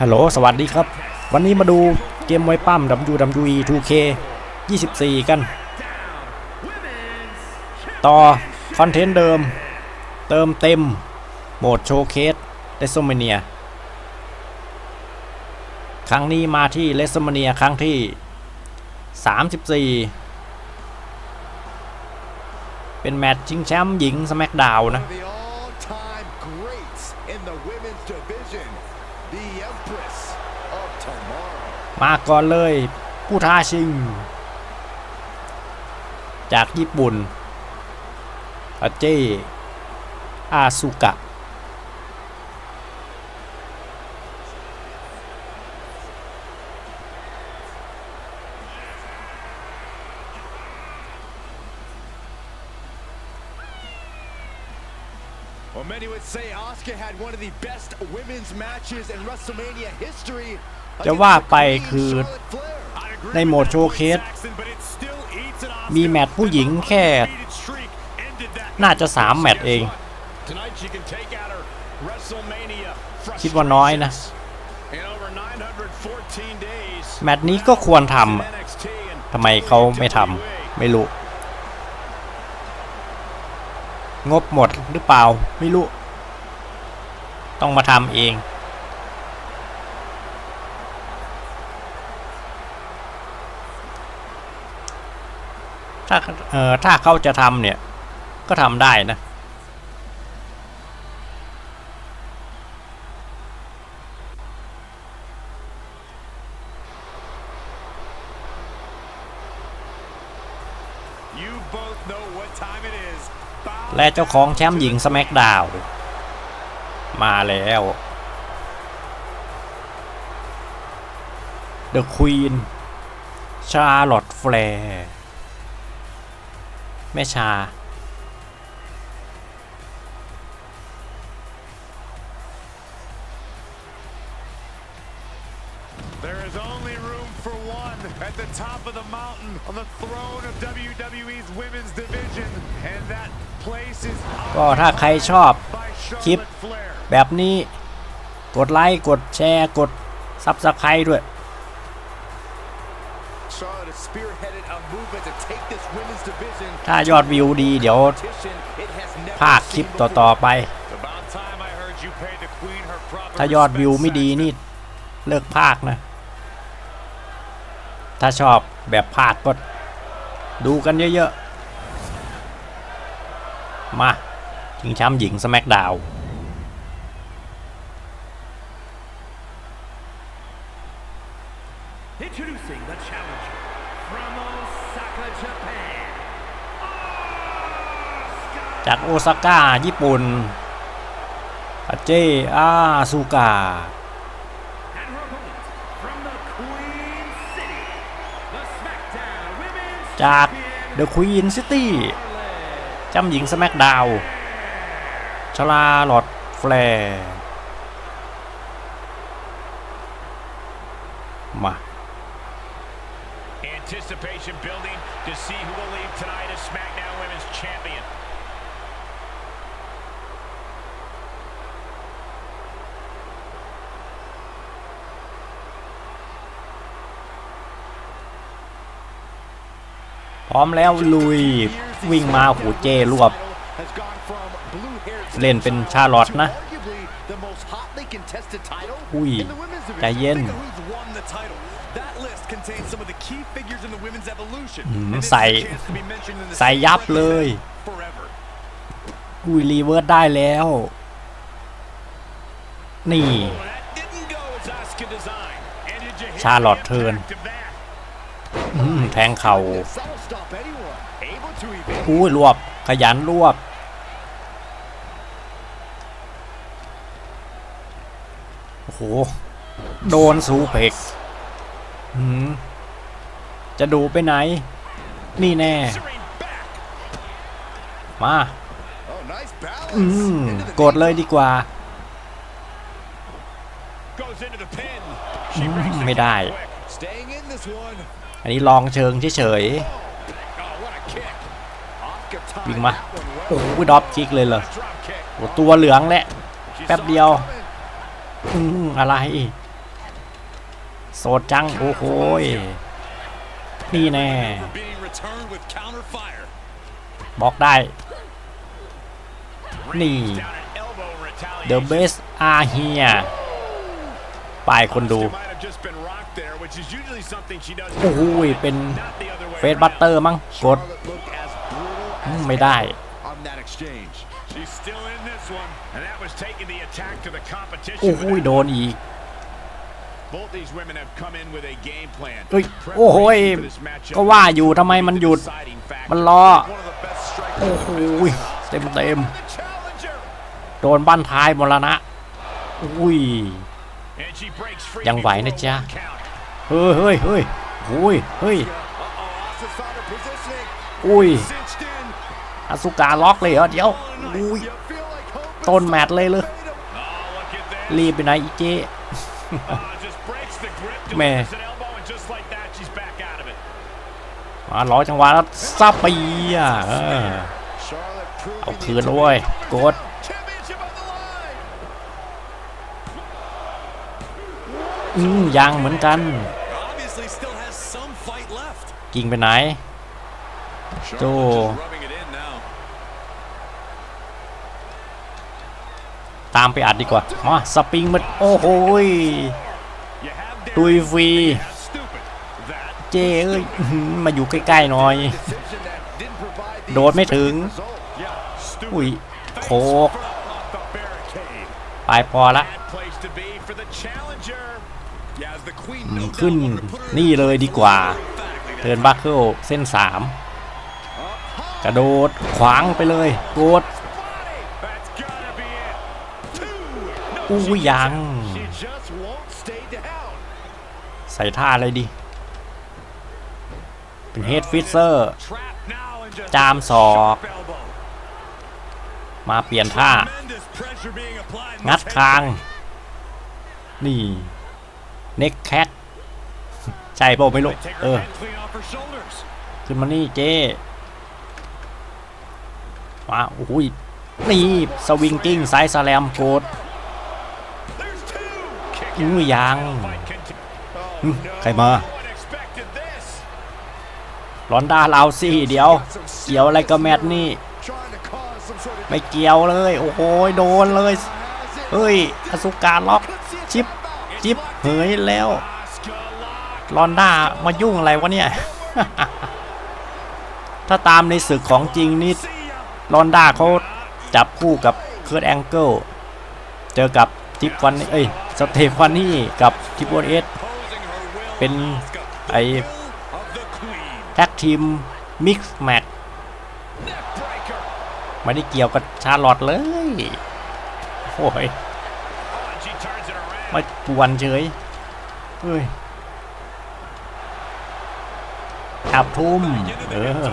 ฮัลโหล สวัสดีครับ วันนี้มาดูเกมมวยปั้ม WWE 2K 24 กัน ต่อ คอนเทนต์เดิม เติมเต็ม โหมดโชว์เคสเลสเมเนีย ครั้งนี้มาที่เลสเมเนียครั้งที่ 34 เป็นแมตช์ชิงแชมป์หญิงสแมกดาวนะ มาก่อนเลย ผู้ท้าชิง จากญี่ปุ่นอาเจอาสุกะ Well, many would say Asuka had one of the best women's matches in WrestleMania history. จะว่าไปคือในโหมดโชว์เคส มีแมตช์ผู้หญิงแค่ น่าจะ 3 แมตช์เอง คิดว่าน้อยนะ แมตช์นี้ก็ควรทำทำไมเขาไม่ทำไม่รู้ งบหมดหรือเปล่าไม่รู้ ต้องมาทำเอง ถ้าเอ่อถ้าเขาจะทำเนี่ย ก็ทำได้นะและเจ้าของแชมป์หญิงสแมกดาวมาแล้ว The Queen ชาร์ลอตแฟร์ แม่ชา There is only room for one at the top of the mountain on the throne of WWE's women's division, and that place is ก็ถ้าใครชอบ by คลิป Charlotte Flair. แบบนี้กดไลค์ กดแชร์ กดซับสไครต์ด้วย ถ้ายอดวิวดีเดี๋ยว competition it has never ภาคคลิป seen ต่อ before. ๆไป About time I heard you pay the queen her proper ถ้ายอดวิว respect, ไม่ดี Saxton. นี่เลิกภาคนะ ถ้าชอบแบบภาคก็ดูกันเยอะๆ มาชิงแชมป์หญิงสแมกดาว Introducing the challenger from Osaka, Japan. จากโอซาก้าญี่ปุ่นอาเจอาซูกา And her opponent from the Queen City, the SmackDown Women's จาก Champion, เดอะควีนซิตี้ Charlotte แชมป์หญิงสแมกดาวชลาลอดแฟร์มา Anticipation building to see who will leave tonight as SmackDown Women's Champion. พร้อมแล้วลุยวิ่งมาหูเจรวบ Has gone from blue-haired เล่นเป็นชาร์ลอตนะ arguably the most hotly contested title อุ้ย in the women's division. ใจเย็น Think of who's won the title. That list contains some of the key figures in the women's evolution. อืม And this is ใส่ a chance to be mentioned in the ใส่ same ยับ breath เลย as forever. อุ้ย รีเวิร์สได้แล้ว นี่ Well, that didn't go as Asuka designed. And did you hear Charlotte the turn. impact of that? อืมแทงเข่า Yes, that'll stop anyone. Able to evade. อุ้ยรวบขยันรวบ โอ้โห โดนสูเพกจะดูไปไหน นี่แน่ มา อืม กดเลยดีกว่า ไม่ได้ อันนี้ลองเชิงเฉยๆวิ่งมา โอ้ยหดอปคิกเลยเหรอตัวเหลืองแหละ แป๊บเดียว อะไรอีก โสดจัง โอ้โหนี่แน่ บอกได้ นี่ The best are here ไปคนดู โอ้โหเป็นเฟสบัตเตอร์มั้ง กด ไม่ได้ She's still in this one. And that was taking the attack to the competition. โอ้โหย with โดนอีก Both these women have come in with a game plan. เฮ้ยโอ้โหย Preparation for this matchup ก็ว่าอยู่ทำไมมันหยุด deciding factor. มันรอ One of the best strikers โอ้โหยเต็มเต็ม The challenger. ๆโดนบ้านท้ายมรณะอุ้ย And she breaks free ยังไหวนะ before จ๊ะ one count. เฮ้ยเฮ้ยเฮ้ยอุ้ยเฮ้ย Uh-oh, Asuka found her positioning. อุ้ย Cinched in. อสุการล็อกเลยเหรอเดี๋ยวอุ้ย You feel like hope is ต้นแมตช์เลยเลย Oh, look at this. รีบไปไหนอีเจ Oh, just breaks the grip, Man. delivers an elbow, and just like that, she's back out of it. มารอจังหวะแล้วซับไปอะเออ Charlotte proving เอา the คืนแล้วเว้ยกด championship on the line. อืมยังเหมือนกัน Obviously still has some fight left. กิ่งไปไหน โจ ตามไปอัดดีกว่า มาสปริงมันโอ้โหตุยฟรีเจ้เอ้ยมาอยู่ใกล้ๆหน่อย โดดไม่ถึง อุ้ยโคกไปพอละขึ้นนี่เลยดีกว่าเทินบัคเกิลเส้น 3 กระโดดขวางไปเลยโกด อู้ยัง ใส่ท่าอะไรดี เป็นเฮดฟิเซอร์ จามศอก มาเปลี่ยนท่า งัดคาง นี่ เน็กแคทใช่ป่าไม่รู้เออ ขึ้นมานี่เจ้มาโอ้ยนี่ สวิงกิ้งไซส์แสลมโกด Kick อู้ยยัง fight continue. หึ Oh, ใครมา no one expected this. ลอนดาลาวซี่เดี๋ยว เกี่ยวอะไรกับแมตช์นี่ Trying to cause some sort of ไม่เกี่ยวเลย โอ้โหโดนเลย has it. เฮ้ยอสุการล็อก ชิปจิบเหยแล้ว Asuka lock. ลอนด้ามายุ่งอะไรวะเนี่ย ถ้าตามในศึกของจริงนี่ See ya. ลอนด้าเขาจับคู่กับเคิร์ดแองเกิล เจอกับทิปฟันนี่เอ้ย สเตฟานี่กับทิปโอเอสเป็นไอแท็กทีมมิกซ์แมต Neck breaker. ไม่ได้เกี่ยวกับชาลอตเลยโอ้ยมาปวนเฉยเฮ้ยขับทุ่มเออ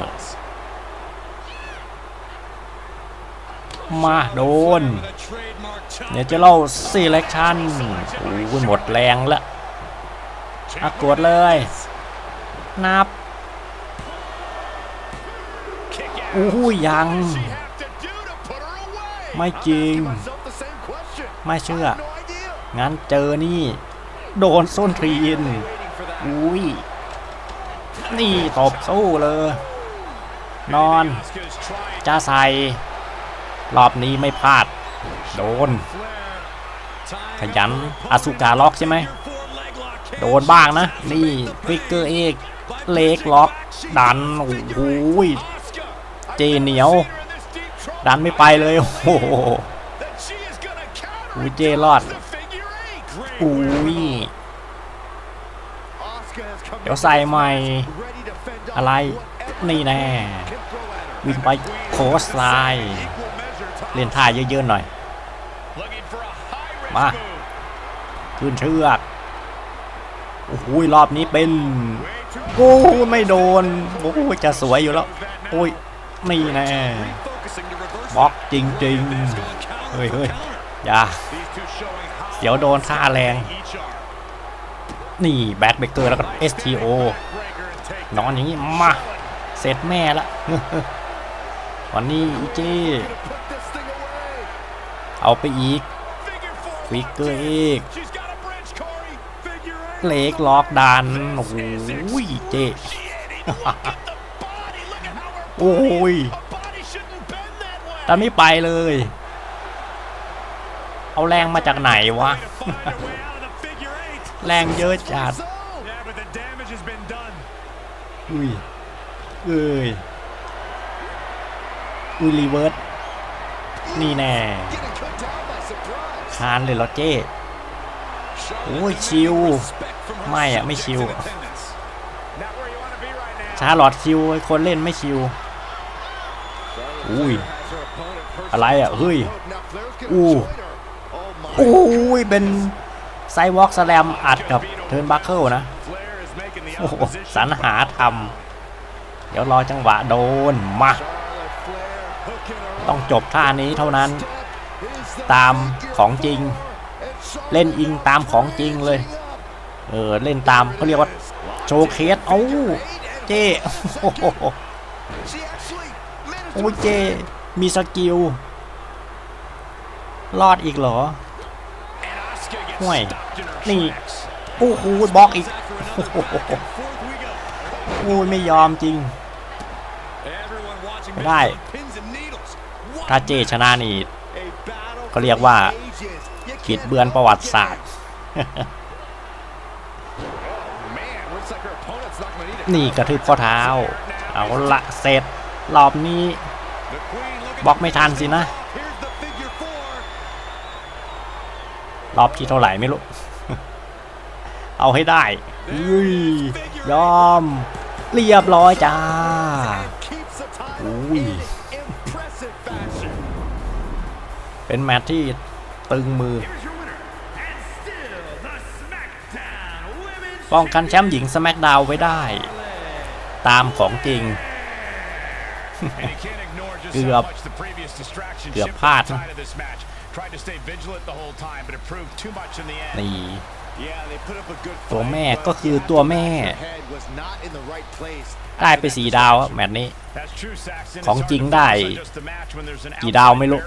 มาโดน เนเจะเล่าซีเล็กชันโอ้ยหมดแรงละอากดเลย นับโอ้ยยัง ไม่จริง ไม่เชื่อ งั้นเจอนี่ โดนส้นทรีนอุ้ย นี่ตบสู้เลย นอน จะใส่ รอบนี้ไม่พลาด โดน ขยันอาสุการล็อกใช่ไหม โดนบ้างนะ นี่ฟิกเกอร์เอกเล็กล็อก ดัน โอ้โหเจเหนียว ดันไม่ไปเลย โอ้โหเจรอดอุ้ยเดี๋ยวใส่ใหม่ อะไร นี่แน่ วิ่งไปโคสไล เล่นท่าเยอะๆหน่อย looking for a high risk มา move. ขึ้นเชือกโอ้โหรอบนี้เป็น Way too โอ้ยไม่โดนโอ้ยจะสวยอยู่แล้วโอ้ยนี่แน่ Focusing to reverse บล็อกจริงๆเฮ้ยเฮ้ยอย่า These two showing how เดี๋ยวโดนท่าแรง each are. นี่แบ็คเบเกอร์แล้วก็ STO Breaker and take นอนอย่างนี้มาเสร็จแม่ละวันนี้อีเจ เอาไปอีก figure four. ฟิกเกอร์อีก She's got a bridge, Corey. Figure eight. เล็กล็อกดันโอ้โหเจโอ้ยตอนนี้ไปเลย เอาแรงมาจากไหนวะ แรงเยอะจัด Yeah, but the damage has been done. อุ้ยเอ้ยอุ้ยรีเวิร์สนี่แน่ คานเลยเหรอเจ้โอ้ยชิว ไม่อะไม่ชิวชาร์ลอตชิวไอ้คนเล่นไม่ชิว อุ้ย อะไรอะเฮ้ยโอู้ยโอ้ยเป็นไซวอล์กสแลมอัดกับเทิร์นบัคเกิลนะ โอ้สรรหาทำเดี๋ยวรอจังหวะโดน มา ต้องจบท่านี้เท่านั้น ตามของจริง and Charlotte เล่นอิงตามของจริงเลย เออเล่นตามเขาเรียกว่าโชว์เคสเอ้าเจ้โอ้โห She actually managed โอ้ยเจมีสกิลรอดอีกเหรอ And Asuka gets ห่วย stuck in her นี่ tracks. โอ้โหบล็อกอีกโอ้โหโอ้ยไม่ยอมจริง Everyone watching ไม่ได้ this on pins and needles. What ถ้าเจชนะนี่ a battle เขาเรียกว่าขีดเบือนประวัติศาสตร์ นี่กระทืบข้อเท้า เอาละเสร็จรอบนี้บล็อกไม่ทันสินะ รอบที่เท่าไหร่ไม่รู้ เอาให้ได้ยยอม เรียบร้อยจ้าอุ้ย เป็นแมตช์ที่ตึงมือ Here's your winner, and still the SmackDown Women's ป้องกันแชมป์หญิงส c k กดาวไว้ได้ ตามของจริง And you can't ignore just เกือบ how much the previous distraction เกือบ shifted พลาด the นะ tide of this match. Tried to stay vigilant the whole time, but it proved too much in the end. นี่ Yeah, they put up a good ตัว fight, แม่ but ก็คือตัวแม่ her head was not in the right place. ได้ไปสีดาวครับแมตช์นี้ That's true, Saxon. ของ It's hard จริง to ได้ focus on just the match when there's an กี่ดาวไม่รู้